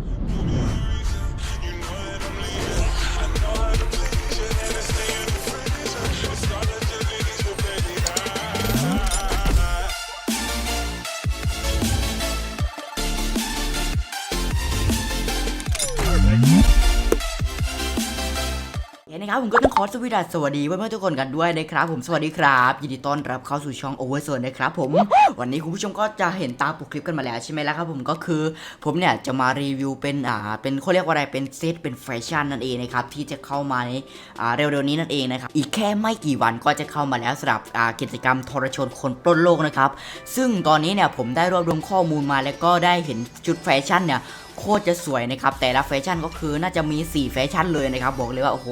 เฮ้ นะครับผมก็ต้องขอสวัสดีสวัสดีเพื่อนๆทุกคนกันด้วยนะครับ ผมสวัสดีครับยินดีต้อนรับเข้าสู่ช่อง Overzone นะครับผมวันนี้คุณผู้ชมก็จะเห็นตามปกคลิปกันมาแล้วใช่ไหมล่ะครับผมก็คือผมเนี่ยจะมารีวิวเป็นอ่าเป็นเขาเรียกว่าอะไรเป็นเซตเป็นแฟชั่นนั่นเองนะครับที่จะเข้ามาในอ่าเร็วๆนี้นั่นเองนะครับอีกแค่ไม่กี่วันก็จะเข้ามาแล้วสำหรับอ่ากิจกรรมทรชนคนปล้นโลกนะครับซึ่งตอนนี้เนี่ยผมได้รวบรวมข้อมูลมาแล้วก็ได้เห็นชุดแฟชั่นเนี่ย โคตรจะสวยนะครับแต่ละแฟชั่นก็คือน่าจะมี 4 แฟชั่นเลยนะครับบอกเลยว่าโอ้โห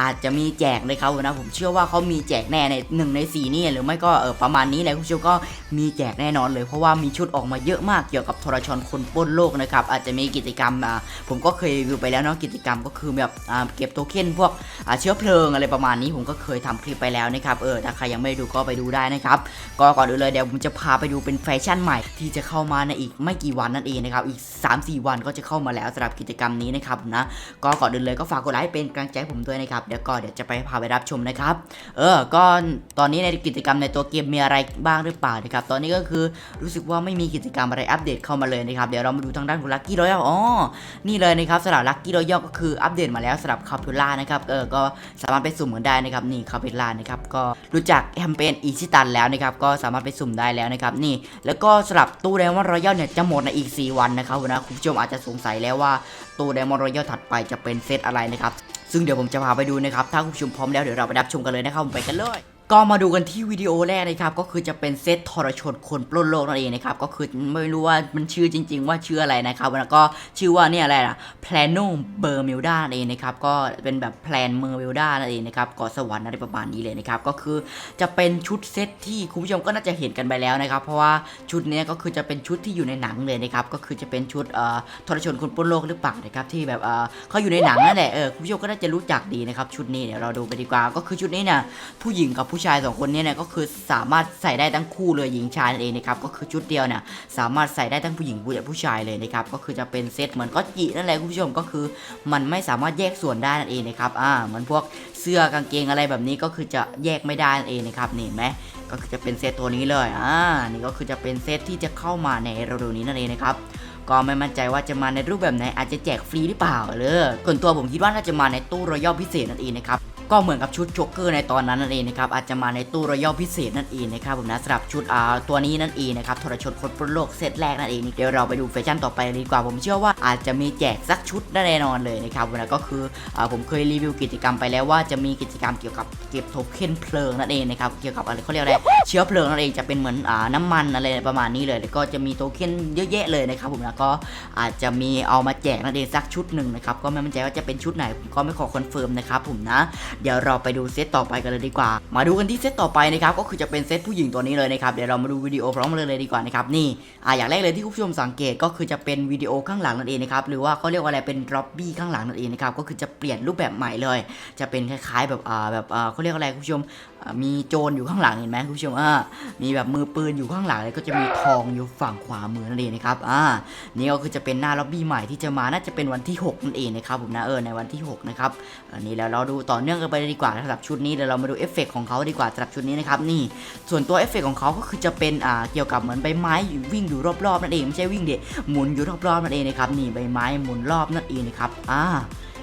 อาจจะมีแจกนะครับนะผมเชื่อว่าเขามีแจกแน่ในหนึ่งใน4นี่หรือไม่ก็เออประมาณนี้แหละคุณผู้ชมก็มีแจกแน่นอนเลย เพราะว่ามีชุดออกมาเยอะมากเกี่ยวกับทรชนคนป้นโลกนะครับอาจจะมีกิจกรรมอ่าผมก็เคยรีวิวไปแล้วเนาะกิจกรรมก็คือแบบอ่าเก็บโทเค็นพวกอ่าเชื้อเพลิงอะไรประมาณนี้ผมก็เคยทำคลิปไปแล้วนะครับเออถ้าใครยังไม่ด้ดูก็ไปดูได้นะครับก็ก่อนอื่นเลยเดี๋ยวผมจะพาไปดูเป็นแฟชั่นใหม่ ที่จะเข้ามาในอีกไม่กี่วันนั่นเองนะครับอีก 3-4 วันก็จะเข้ามาแล้วสำหรับกิจกรรมนี้นะครับนะก็ก่อนอื่นเลยก็ฝากกดไลค์เป็นกำลังใจผมด้วยนะครับเดี๋ยวก็เดี๋ยวจะไปพาไปรับชมนะครับเออก็ตอนนี้ในกิจกรรมในตัวเกมมีอะไรบ้างหรือเปล่านะครับตอนนี้ก็คือรู้สึกว่าไม่มีกิจกรรมอะไรอัปเดตเข้ามาเลยนะครับเดี๋ยวเรามาดูทางด้านของลัคกี้รอยัลอ๋อนี่เลยนะครับสำหรับลัคกี้รอยัลก็คืออัปเดตมาแล้วสำหรับคาพูล่านะครับเออก็สามารถไปสุ่มกันได้นะครับนี่คาพูล่านะครับก็รู้จักแคมเปญอีชิตันแล้วนะครับก็สามารถไปสุ่มได้แล้วนะครับนี่แล้วก็สำหรับตู้แดงว่ารอยัลเนี่ยจะหมดในอีก 4 วันนะครับนะคุณผู้ชมอาจจะสงสัยแล้วว่าตัวไดมอนด์รอยัลถัดไปจะเป็นเซตอะไรนะครับ ซึ่งเดี๋ยวผมจะพาไปดูนะครับ ถ้าคุณผู้ชมพร้อมแล้วเดี๋ยวเราไปรับชมกันเลยนะครับผมไปกันเลย ก็มาดูกันที่วิดีโอแรกนะครับก็คือจะเป็นเซตทรชนคนปล้นโลกนั่นเองนะครับก็คือไม่รู้ว่ามันชื่อจริง ๆ ว่าชื่ออะไรนะครับแล้วก็ชื่อว่าเนี่ยอะไรล่ะ Plano b e r m u d a นั่นเองนะครับก็เป็นแบบแพลนเมอร์มิลดานั่นเองนะครับเกาะสวรรค์อะไรประมาณนี้เลยนะครับก็คือจะเป็นชุดเซตที่คุณผู้ชมก็น่าจะเห็นกันไปแล้วนะครับ เพราะว่าชุดนี้ก็คือจะเป็นชุดที่อยู่ในหนังเลยนะครับก็คือจะเป็นชุดเอ่อทรชนคนปล้นโลกหรือเปล่านะครับที่แบบเอ่อเขาอยู่ในหนังนั่นแหละเออคุณผู้ชมก็น่าจะรู้จักดีนะครับชุดนี้เดี๋ยวเราดูไปดีกว่าก็คือชุดนี้เนี่ยผู้หญิงกับผู้ชายสองคนนี้เนี่ยก็คือสามารถใส่ได้ทั้งคู่เลยหญิงชายนั่นเองนะครับก็คือชุดเดียวเนี่ยสามารถใส่ได้ทั้งผู้หญิงและผู้ชายเลยนะครับก็คือจะเป็นเซตเหมือนก็จินั่นแหละคุณผู้ชมก็คือ มันไม่สามารถแยกส่วนได้นั่นเองนะครับอ่าเหมือนพวกเสื้อกางเกงอะไรแบบนี้ก็คือจะแยกไม่ได้นั่นเองนะครับนี่เห็นไหมก็คือจะเป็นเซตตัวนี้เลยอ่านี่ก็คือจะเป็นเซตที่จะเข้ามาในเร็วๆนี้นั่นเองนะครับก็ไม่มั่นใจว่าจะมาในรูปแบบไหนอาจจะแจกฟรีหรือเปล่าเออส่วนตัวผมคิดว่าน่าจะมาในตู้รอยัลพิเศษนั่นเองนะครับ ก็เหมือนกับชุดโจ๊กเกอร์ในตอนนั้นนั่นเองนะครับอาจจะมาในตู้รอยัลพิเศษนั่นเองนะครับผมนะสำหรับชุดอ่าตัวนี้นั่นเองนะครับทรชนคนปล้นโลกเซตแรกนั่นเองเดี๋ยวเราไปดูแฟชั่นต่อไปเลยดีกว่าผมเชื่อว่าอาจจะมีแจกสักชุดแน่นอนเลยนะครับวันนั้นก็คืออ่าผมเคยรีวิวกิจกรรมไปแล้วว่าจะมีกิจกรรมเกี่ยวกับเก็บโทเค็นเพลิงนั่นเองนะครับเกี่ยวกับอะไรเขาเรียกอะไรเชื้อเพลิงนั่นเองจะเป็นเหมือนอ่าน้ำมันอะไรประมาณนี้เลยแล้วก็จะมีโทเค็นเยอะแยะเลยนะครับผมแล้วก็อาจจะมีเอามาแจกนั่นเองสักชุดหนึ่งนะครับก็ไม่มั่นใจว่าจะเป็นชุดไหนผมก็ไม่ขอคอนเฟิร์มนะครับผมนะเดี๋ยวเราไปดูเซตต่อไปกันเลยดีกว่า มาดูกันที่เซตต่อไปนะครับก็คือจะเป็นเซตผู้หญิงตัวนี้เลยนะครับเดี๋ยวเรามาดูวิดีโอพร้อมกันเลยดีกว่านะครับนี่อ่าอย่างแรกเลยที่คุณผู้ชมสังเกตก็คือจะเป็นวิดีโอข้างหลังนั่นเองนะครับหรือว่าเขาเรียกว่าอะไรเป็นร็อบบี้ข้างหลังนั่นเองนะครับก็คือจะเปลี่ยนรูปแบบใหม่เลย จะเป็นคล้ายๆแบบอ่าแบบอ่าเขาเรียกอะไรคุณผู้ชม มีโจรอยู่ข้างหลังเห็นไหมคุณผู้ชมอ่ามีแบบมือปืนอยู่ข้างหลังแล้วก็จะมีทองอยู่ฝั่งขวามือนั่นเองนะครับอ่านี่ก็คือจะเป็นหน้าล็อบบี้ใหม่ที่จะมาน่าจะเป็นวันที่6นั่นเองนะครับผมนะเออในวันที่6นะครับอันนี้แล้วเราดูต่อเนื่องกันไปเลยดีกว่าสำหรับชุดนี้เดี๋ยวเรามาดูเอฟเฟกต์ของเขาดีกว่าสำหรับชุดนี้นะครับนี่ส่วนตัวเอฟเฟกต์ของเขาก็คือจะเป็นอ่าเกี่ยวกับเหมือนใบไม้อยู่วิ่งอยู่รอบๆนั่นเองไม่ใช่วิ่งเด็หมุนอยู่รอบๆนั่นเองนะครับนี่ใบไม้หมุนรอบนั่นเองนะครับอ่า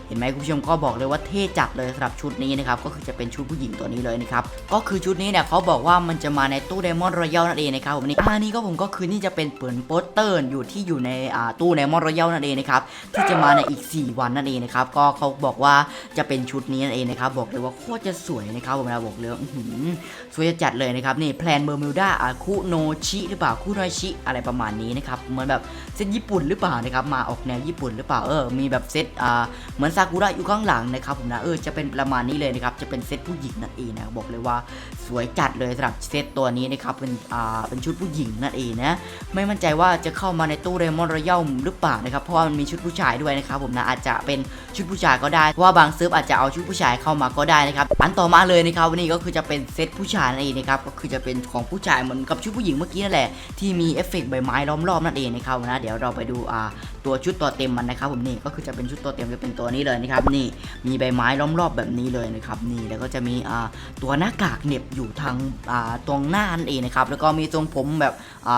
เห็นไหมคุณผู้ชมก็บอกเลยว่าเท่จัดเลยสำหรับชุดนี้นะครับก็คือจะเป็นชุดผู้หญิงตัวนี้เลยนะครับก็คือชุดนี้เนี่ยเขาบอกว่ามันจะมาในตู้ไดมอนด์รอยัลนั่นเองนะครับผมนี่อ่านี่ก็ผมก็คือนี่จะเป็นเปิดโปสเตอร์อยู่ที่อยู่ในอ่าตู้ไดมอนด์รอยัลนั่นเองนะครับที่จะมาในอีก 4 วันนั่นเองนะครับก็เขาบอกว่าจะเป็นชุดนี้นั่นเองนะครับบอกเลยว่าโคตรจะสวยนะครับผมนะบอกเลยว่าหือสวยจัดเลยนะครับนี่แพลนเบอร์มิวดาอาคุโนชิหรือเปล่าคุโนชิอะไรประมาณนี้นะครับเหมือนแบบเซตญี่ปุ่นหรือเปล่านะครับมาออกแนวญี่ปุ่นหรือเปล่าเออมีแบบเซตอ่าเหมือนซากุระอยู่ข้างหลังนะครับผมนะเออจะเป็นประมาณนี้เลยนะครับจะเป็นเซตผู้หญิงนั่นเองนะบอกเลยว่าสวยจัดเลยสำหรับเซตตัวนี้นะครับเป็นอ่าเป็นชุดผู้หญิงนั่นเองนะไม่มั่นใจว่าจะเข้ามาในตู้เรมอนรอยัลหรือเปล่านะครับเพราะว่ามันมีชุดผู้ชายด้วยนะครับผมนะอาจจะเป็นชุดผู้ชายก็ได้เพราะว่าบางเซิร์ฟอาจจะเอาชุดผู้ชายเข้ามาก็ได้นะครับอันต่อมาเลยนะครับวันนี้ก็คือจะเป็นเซตผู้ชายนั่นเองนะครับก็คือจะเป็นของผู้ชายเหมือนกับชุดผู้หญิงเมื่อกี้นั่นแหละที่มีเอฟเฟกต์ใบไม้ล้อมรอบนั่นเองนะครับนะเดี๋ยวเราไปดูอ่า ตัวชุดตัวเต็มมันนะครับผมนี่ก็คือจะเป็นชุดตัวเต็มจะเป็นตัวนี้เลยนะครับนี่มีใบไม้ล้อมรอบแบบนี้เลยนะครับนี่แล้วก็จะมีตัวหน้ากากเหน็บอยู่ทางตรงหน้านั่นเองนะครับแล้วก็มีทรงผมแบบ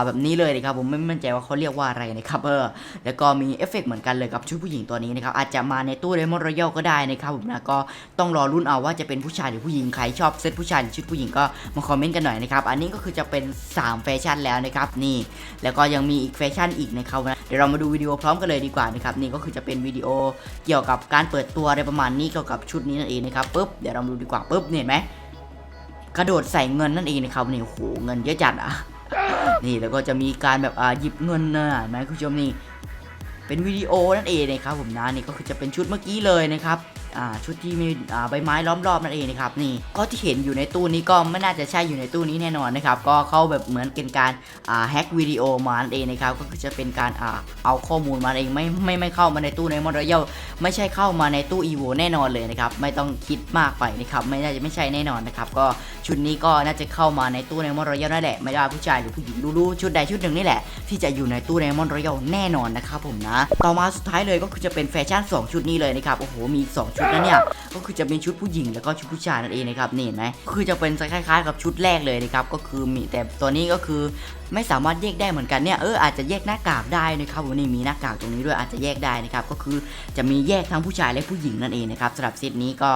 แบบนี้เลยนะครับผมไม่มั่นใจว่าเขาเรียกว่าอะไรนะครับเออแล้วก็มีเอฟเฟกต์เหมือนกันเลยกับชุดผู้หญิงตัวนี้นะครับอาจจะมาในตู้เดมอนรอยัลก็ได้นะครับผมนะก็ต้องรอรุ่นเอาว่าจะเป็นผู้ชายหรือผู้หญิงใครชอบเซตผู้ชายหรือชุดผู้หญิงก็มาคอมเมนต์กันหน่อยนะครับอันนี้ก็คือจะเป็น 3 แฟชั่นแล้วนะครับนี่แล้วก็ยังมีอีกแฟชั่นอีกนะครับเดี๋ยวเรามาดูวิดีโอพร้อมกันเลยดีกว่านะครับนี่ก็คือจะเป็นวิดีโอเกี่ยวกับการเปิดตัวอะไรประมาณนี้เกี่ยวกับชุดนี้นั่นเองนะครับปุ๊บเดี๋ยวเรามาดูดีกว่าปุ๊บเนี่ยเห็นไหมกระโดดใส่เงินนั่นเองนะครับนี่โหเงินเยอะจัดอะนี่แล้วก็จะมีการแบบอ่าหยิบเงินนะเห็นไหมคุณผู้ชมนี่เป็นวิดีโอนั่นเองนะครับผมนะนี่ก็คือจะเป็นชุดเมื่อกี้เลยนะครับ ชุดที่มีใบไม้ล้อมรอบนั่นเองนะครับนี่ก็ที่เห็นอยู่ในตู้นี้ก็ไม่น่าจะใช่อยู่ในตู้นี้แน่นอนนะครับก็เข้าแบบเหมือนเป็นการแฮกวิดีโอมานั่นเองนะครับก็คือจะเป็นการอเอาข้อมูลมาเองไม่ไม่ไม่เข้ามาในตู้ในมอดเยลไม่ใช่เข้ามาในตู้อีโวแน่นอนเลยนะครับไม่ต้องคิดมากไปนะครับไม่น่าจะไม่ใช่แน่นอนนะครับก็ชุดนี้ก็น่าจะเข้ามาในตู้ในมอดเยลนั่นแหละไม่ว่าผู้ชายหรือผู้หญิงรู้ๆชุดใดชุดหนึ่งนี่แหละที่จะอยู่ในตู้ในมอนรอยัลแน่นอนนะครับผมนะ ต่อมาสุดท้ายเลยก็คือจะเป็นแฟชั่น 2 ชุดนี้เลยนะครับโอ้โหมี 2 ชุดนะเนี่ยก็คือจะเป็นชุดผู้หญิงแล้วก็ชุดผู้ชายนั่นเองนะครับนี่เห็นไหมคือจะเป็นคล้ายๆกับชุดแรกเลยนะครับก็คือมีแต่ตัวนี้ก็คือ ไม่สามารถแยกได้เหมือนกันเนี่ยเอออาจจะแยกหน้ากากได้นะครับผมนี่มีหน้ากากตรงนี้ด้วยอาจจะแยกได้นะครับก็คือจะมีแยกทั้งผู้ชายและผู้หญิงนั่นเองนะครับสำหรับเซตนี้ก็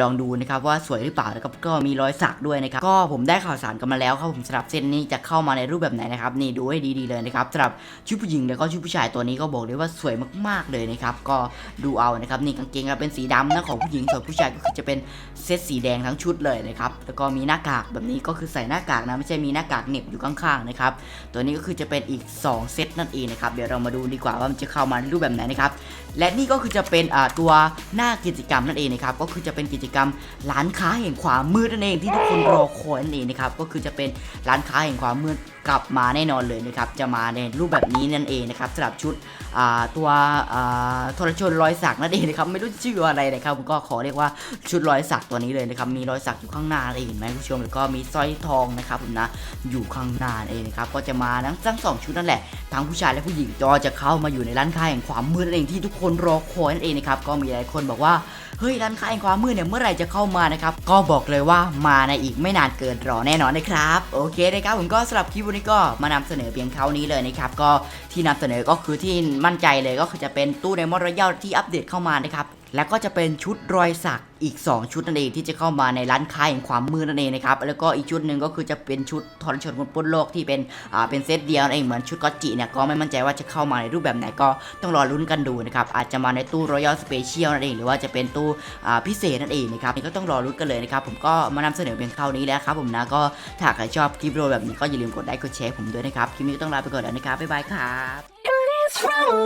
ลองดูนะครับว่าสวยหรือเปล่าแล้วก็ก็มีรอยสักด้วยนะครับก็ผมได้ข่าวสารกันมาแล้วครับผมสำหรับเซตนี้จะเข้ามาในรูปแบบไหนนะครับนี่ดูให้ดีๆเลยนะครับสำหรับชุดผู้หญิงแล้วก็ชุดผู้ชายตัวนี้ก็บอกเลยว่าสวยมากๆเลยนะครับก็ดูเอานะครับนี่กางเกงก็เป็นสีดำนะของผู้หญิงส่วนผู้ชายก็คือจะเป็นเซตสีแดงทั้งชุดเลยนะครับแล้วก็มีหน้ากากแบบนี้ก็คือใส่หน้ากากนะไม่ใช่มีหน้ากากเหน็บอยู่ข้างๆนะครับตัวนี้ก็คือจะเป็นอีก 2 เซตนั่นเองนะครับ เดี๋ยวเรามาดูดีกว่าว่ามันจะเข้ามาในรูปแบบไหนนะครับ และนี่ก็คือจะเป็นอ่าตัวหน้ากิจกรรมนั่นเองนะครับ ก็คือจะเป็นกิจกรรมร้านค้าแห่งความมืดนั่นเองที่ทุกคนรอคอยนั่นเองนะครับ ก็คือจะเป็นร้านค้าแห่งความมืด กลับมาแน่นอนเลยนะครับจะมาในรูปแบบนี้นั่นเองนะครับสำหรับชุดตัวทรชนรอยสักนั่นเองนะครับไม่รู้ชื่ออะไรนะครับผมก็ขอเรียกว่าชุดรอยสักตัวนี้เลยนะครับมีรอยสักอยู่ข้างหน้าเลยเห็นไหมคุณผู้ชมแล้วก็มีสร้อยทองนะครับผมนะอยู่ข้างหน้าเองนะครับก็จะมาทั้งทั้งสองชุดนั่นแหละทั้งผู้ชายและผู้หญิงก็จะเข้ามาอยู่ในร้านค้าแห่งความมืดนั่นเองที่ทุกคนรอคอยนั่นเองนะครับก็มีหลายคนบอกว่า ฮ้ยร้านค้าแห่งความมืดเนี่ยเมื่อไหร่จะเข้ามานะครับก็บอกเลยว่ามาในอีกไม่นานเกินรอแน่นอนนะครับโอเคนะครับผมก็สำหรับคลิปวันนี้ก็มานำเสนอเพียงเท่านี้เลยนะครับก็ที่นำเสนอก็คือที่มั่นใจเลยก็คือจะเป็นตู้ในมอรยัลที่อัปเดตเข้ามานะครับ แล้วก็จะเป็นชุดรอยสักอีก 2 ชุดนั่นเองที่จะเข้ามาในร้านค้าแห่งความมืดนั่นเองนะครับแล้วก็อีกชุดหนึ่งก็คือจะเป็นชุดทรชนคนปล้นโลกที่เป็นอ่าเป็นเซตเดียวนั่นเองเหมือนชุดก็อจิเนี่ยก็ไม่มั่นใจว่าจะเข้ามาในรูปแบบไหนก็ต้องรอลุ้นกันดูนะครับอาจจะมาในตู้รอยัลสเปเชียลนั่นเองหรือว่าจะเป็นตู้อ่าพิเศษนั่นเองนะครับก็ต้องรอลุ้นกันเลยนะครับผมก็มานำเสนอเพียงเท่านี้แล้วครับผมนะก็ถ้าใครชอบคลิปโอแบบนี้ก็อย่าลืมกดไลค์กดแชร์ผมด้วยนะครับคลิปนี้ต้องลาไปก่อนแล้วนะครับบ๊ายบายครับ from